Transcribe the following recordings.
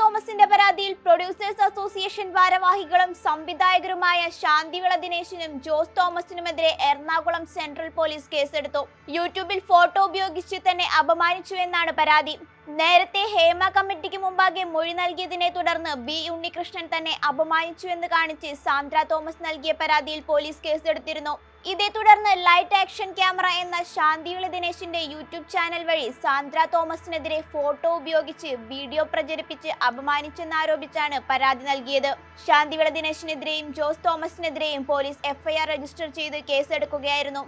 തോമസിന്റെ പരാതിയിൽ producers association ഭാരവാഹികളും സംവിധായകരുമായ ശാന്തിവിള ദിനേശിനും ജോസ് തോമസിനുമെതിരെ എറണാകുളം സെൻട്രൽ പോലീസ് കേസെടുത്തു. യൂട്യൂബിൽ ഫോട്ടോ ഉപയോഗിച്ച് തന്നെ അപമാനിച്ചുവെന്നാണ് പരാതി. നേരത്തെ ഹേമ കമ്മിറ്റിക്ക് മുമ്പാകെ മൊഴി നൽകിയതിനെ തുടർന്ന് ബി ഉണ്ണികൃഷ്ണൻ തന്നെ അപമാനിച്ചു എന്ന് കാണിച്ച് സാന്ദ്ര തോമസ് നൽകിയ പരാതിയിൽ പോലീസ് കേസെടുത്തിരുന്നു. ഇതേ തുടർന്ന് ലൈറ്റ് ആക്ഷൻ ക്യാമറ എന്ന ശാന്തിയുള്ള ദിനേശിന്റെ യൂട്യൂബ് ചാനൽ വഴി സാന്ദ്ര തോമസിനെതിരെ ഫോട്ടോ ഉപയോഗിച്ച് വീഡിയോ പ്രചരിപ്പിച്ച് അപമാനിച്ചെന്നാരോപിച്ചാണ് പരാതി നൽകിയത്. ശാന്തിവിള ദിനേശിനെതിരെയും ജോസ് തോമസിനെതിരെയും പോലീസ് എഫ്ഐആർ രജിസ്റ്റർ ചെയ്ത് കേസെടുക്കുകയായിരുന്നു.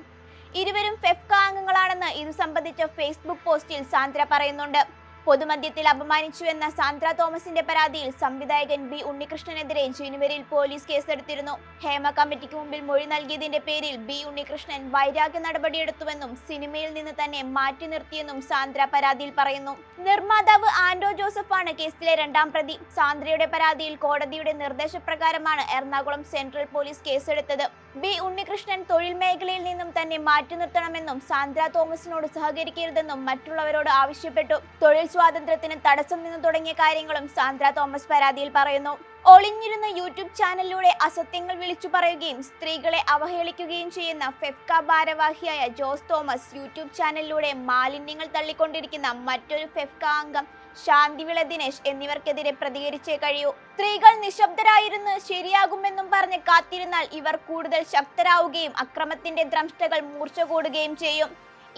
ഇരുവരും ഫെഫ്ക അംഗങ്ങളാണെന്ന് ഇത് സംബന്ധിച്ച ഫേസ്ബുക്ക് പോസ്റ്റിൽ സാന്ദ്ര പറയുന്നുണ്ട്. പൊതുമധ്യത്തിൽ അപമാനിച്ചുവെന്ന സാന്ദ്ര തോമസിന്റെ പരാതിയിൽ സംവിധായകൻ ബി ഉണ്ണികൃഷ്ണനെതിരെ ജനുവരിയിൽ പോലീസ് കേസെടുത്തിരുന്നു. ഹേമ കമ്മിറ്റിക്ക് മുമ്പിൽ മൊഴി നൽകിയതിന്റെ പേരിൽ ബി ഉണ്ണികൃഷ്ണൻ വൈരാഗ്യ നടപടിയെടുത്തുവെന്നും സിനിമയിൽ നിന്ന് തന്നെ മാറ്റി നിർത്തിയെന്നും സാന്ദ്ര പരാതിയിൽ പറയുന്നു. നിർമ്മാതാവ് ആൻഡോ ജോസഫാണ് കേസിലെ രണ്ടാം പ്രതി. സാന്ദ്രയുടെ പരാതിയിൽ കോടതിയുടെ നിർദ്ദേശപ്രകാരമാണ് എറണാകുളം സെൻട്രൽ പോലീസ് കേസെടുത്തത്. ബി ഉണ്ണികൃഷ്ണൻ തൊഴിൽ മേഖലയിൽ നിന്നും തന്നെ മാറ്റി നിർത്തണമെന്നും സാന്ദ്ര തോമസിനോട് സഹകരിക്കരുതെന്നും മറ്റുള്ളവരോട് ആവശ്യപ്പെട്ടു. തൊഴിൽ സ്വാതന്ത്ര്യത്തിന് തടസ്സം നിന്ന് തുടങ്ങിയ കാര്യങ്ങളും സാന്ദ്ര തോമസ് പരാതിയിൽ പറയുന്നു. ഒളിഞ്ഞിരുന്ന യൂട്യൂബ് ചാനലിലൂടെ അസത്യങ്ങൾ വിളിച്ചു പറയുകയും സ്ത്രീകളെ അവഹേളിക്കുകയും ചെയ്യുന്ന ഫെഫ്ക ഭാരവാഹിയായ ജോസ് തോമസ് യൂട്യൂബ് ചാനലിലൂടെ മാലിന്യങ്ങൾ തള്ളിക്കൊണ്ടിരിക്കുന്ന മറ്റൊരു ഫെഫ്ക അംഗം ശാന്തിവിള ദിനേശ് എന്നിവർക്കെതിരെ പ്രതികരിച്ചേ കഴിയൂ. സ്ത്രീകൾ നിശബ്ദരായിരുന്ന് ശരിയാകുമെന്നും പറഞ്ഞ് കാത്തിരുന്നാൽ ഇവർ കൂടുതൽ ശക്തരാവുകയും അക്രമത്തിന്റെ ദ്രംഷ്ടകൾ മൂർച്ച കൂടുകയും ചെയ്യും.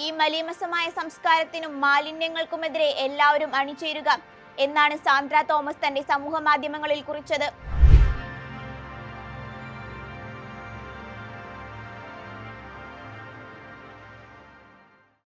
ഈ മലീമസമായ സംസ്കാരത്തിനും മാലിന്യങ്ങൾക്കുമെതിരെ എല്ലാവരും അണിചേരുക എന്നാണ് സാന്ദ്ര തോമസ് തന്റെ സമൂഹ മാധ്യമങ്ങളിൽ കുറിച്ചത്.